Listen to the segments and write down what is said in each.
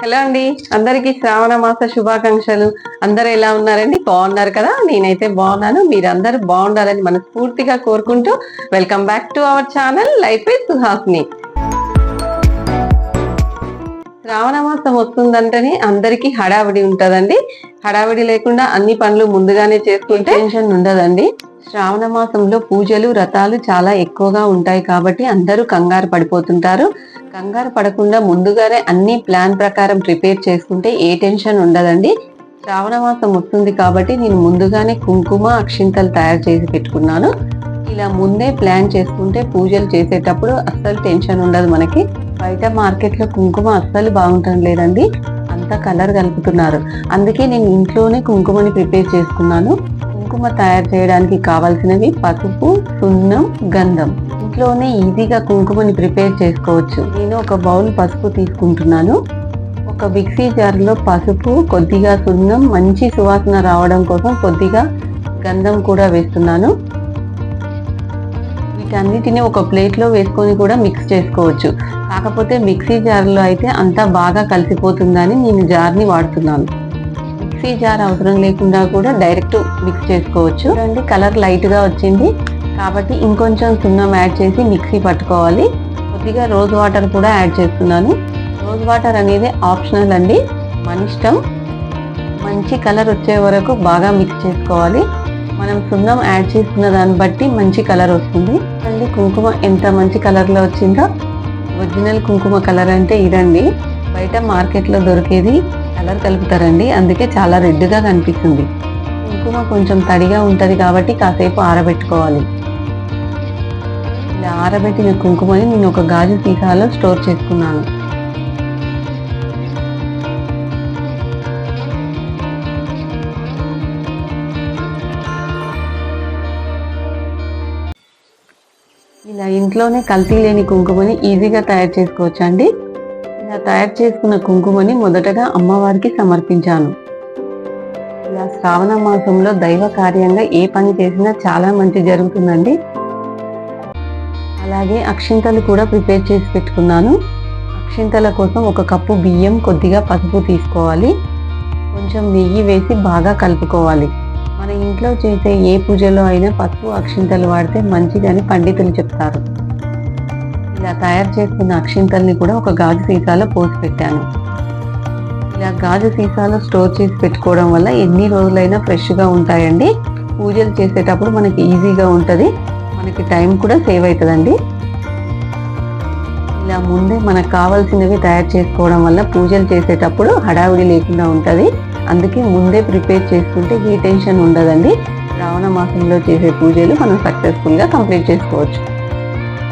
Hello అండి. అందరికీ శ్రావణ మాస శుభాకాంక్షలు. అందరు ఎలా ఉన్నారండి? బాగున్నారు కదా? నేనైతే బాగున్నాను. మీరందరూ బాగుండాలని మనస్ఫూర్తిగా కోరుకుంటూ welcome back to our channel life is Suhasini. శ్రావణ మాసం వస్తుందంటేనే అందరికీ హడావిడి ఉంటదండి. హడావిడి లేకుండా అన్ని పనులు ముందుగానే చేసుకుంటే టెన్షన్ ఉండదండి. శ్రావణ మాసంలో పూజలు వ్రతాలు చాలా ఎక్కువగా ఉంటాయి కాబట్టి అందరూ కంగారు పడిపోతుంటారు. కంగారు పడకుండా ముందుగానే అన్ని ప్లాన్ ప్రకారం ప్రిపేర్ చేసుకుంటే ఏ టెన్షన్ ఉండదండి. శ్రావణ మాసం వస్తుంది కాబట్టి నేను ముందుగానే కుంకుమ అక్షింతలు తయారు చేసి పెట్టుకున్నాను. ఇలా ముందే ప్లాన్ చేసుకుంటే పూజలు చేసేటప్పుడు అస్సలు టెన్షన్ ఉండదు మనకి. బయట మార్కెట్లో కుంకుమ అస్సలు బాగుంటం లేదండి. అంత కలర్ కలుపుతున్నారు. అందుకే నేను ఇంట్లోనే కుంకుమని ప్రిపేర్ చేసుకున్నాను. కుంకుమ తయారు చేయడానికి కావాల్సినవి పసుపు సున్నం గంధం. ఇంట్లోనే ఈజీగా కుంకుమని ప్రిపేర్ చేసుకోవచ్చు. నేను ఒక బౌల్ పసుపు తీసుకుంటున్నాను. ఒక మిక్సీ జార్లో పసుపు కొద్దిగా సున్నం మంచి సువాసన రావడం కోసం కొద్దిగా గంధం కూడా వేస్తున్నాను. వీటన్నిటిని ఒక ప్లేట్లో వేసుకొని కూడా మిక్స్ చేసుకోవచ్చు. కాకపోతే మిక్సీ జార్లో అయితే అంతా బాగా కలిసిపోతుందని నేను జార్ని వాడుతున్నాను. మిక్సీ జార్ అవసరం లేకుండా కూడా డైరెక్ట్ మిక్స్ చేసుకోవచ్చు. చూడండి కలర్ లైట్గా వచ్చింది. కాబట్టి ఇంకొంచెం సున్నం యాడ్ చేసి మిక్సీ పట్టుకోవాలి. కొద్దిగా రోజ్ వాటర్ కూడా యాడ్ చేస్తున్నాను. రోజ్ వాటర్ అనేది ఆప్షనల్ అండి. మన ఇష్టం. మంచి కలర్ వచ్చే వరకు బాగా మిక్స్ చేసుకోవాలి. మనం సున్నం యాడ్ చేస్తున్న దాన్ని బట్టి మంచి కలర్ వస్తుంది. అండి కుంకుమ ఎంత మంచి కలర్లో వచ్చిందో ఒరిజినల్ కుంకుమ కలర్ అంటే ఇదండి. బయట మార్కెట్లో దొరికేది కలర్ కలుపుతారండి. అందుకే చాలా రెడ్గా కనిపిస్తుంది. కుంకుమ కొంచెం తడిగా ఉంటుంది కాబట్టి కాసేపు ఆరబెట్టుకోవాలి. ఇలా ఆరబెట్టిన కుంకుమని నేను ఒక గాజు సీసాలో స్టోర్ చేసుకున్నాను. ఇలా ఇంట్లోనే కల్తీ లేని కుంకుమని ఈజీగా తయారు చేసుకోవచ్చు అండి ఇలా తయారు చేసుకున్న కుంకుమని మొదటగా అమ్మవారికి సమర్పించాను. ఇలా శ్రావణ మాసంలో దైవ కార్యంగా ఏ పని చేసినా చాలా మంచి జరుగుతుందండి. అలాగే అక్షింతలు కూడా ప్రిపేర్ చేసి పెట్టుకున్నాను. అక్షింతల కోసం ఒక కప్పు బియ్యం కొద్దిగా పసుపు తీసుకోవాలి. కొంచెం నెయ్యి వేసి బాగా కలుపుకోవాలి. మన ఇంట్లో చేసే ఏ పూజలో అయినా పసుపు అక్షింతలు వాడితే మంచిదని పండితులు చెప్తారు. ఇలా తయారు చేసుకున్న అక్షింతల్ని కూడా ఒక గాజు సీసాలో పోసి పెట్టాను. ఇలా గాజు సీసాలో స్టోర్ చేసి పెట్టుకోవడం వల్ల ఎన్ని రోజులైనా ఫ్రెష్గా ఉంటాయండి. పూజలు చేసేటప్పుడు మనకి ఈజీగా ఉంటుంది. మనకి టైం కూడా సేవ్ అవుతుందండి ఇలా ముందే మనకు కావాల్సినవి తయారు చేసుకోవడం వల్ల పూజలు చేసేటప్పుడు హడావిడి లేకుండా ఉంటుంది. అందుకే ముందే ప్రిపేర్ చేసుకుంటే ఏ టెన్షన్ ఉండదండి. శ్రావణ మాసంలో చేసే పూజలు మనం సక్సెస్ఫుల్గా కంప్లీట్ చేసుకోవచ్చు.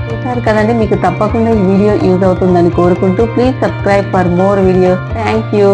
చూసారు కదండి మీకు తప్పకుండా ఈ వీడియో యూజ్ అవుతుందని కోరుకుంటూ please subscribe for more videos thank you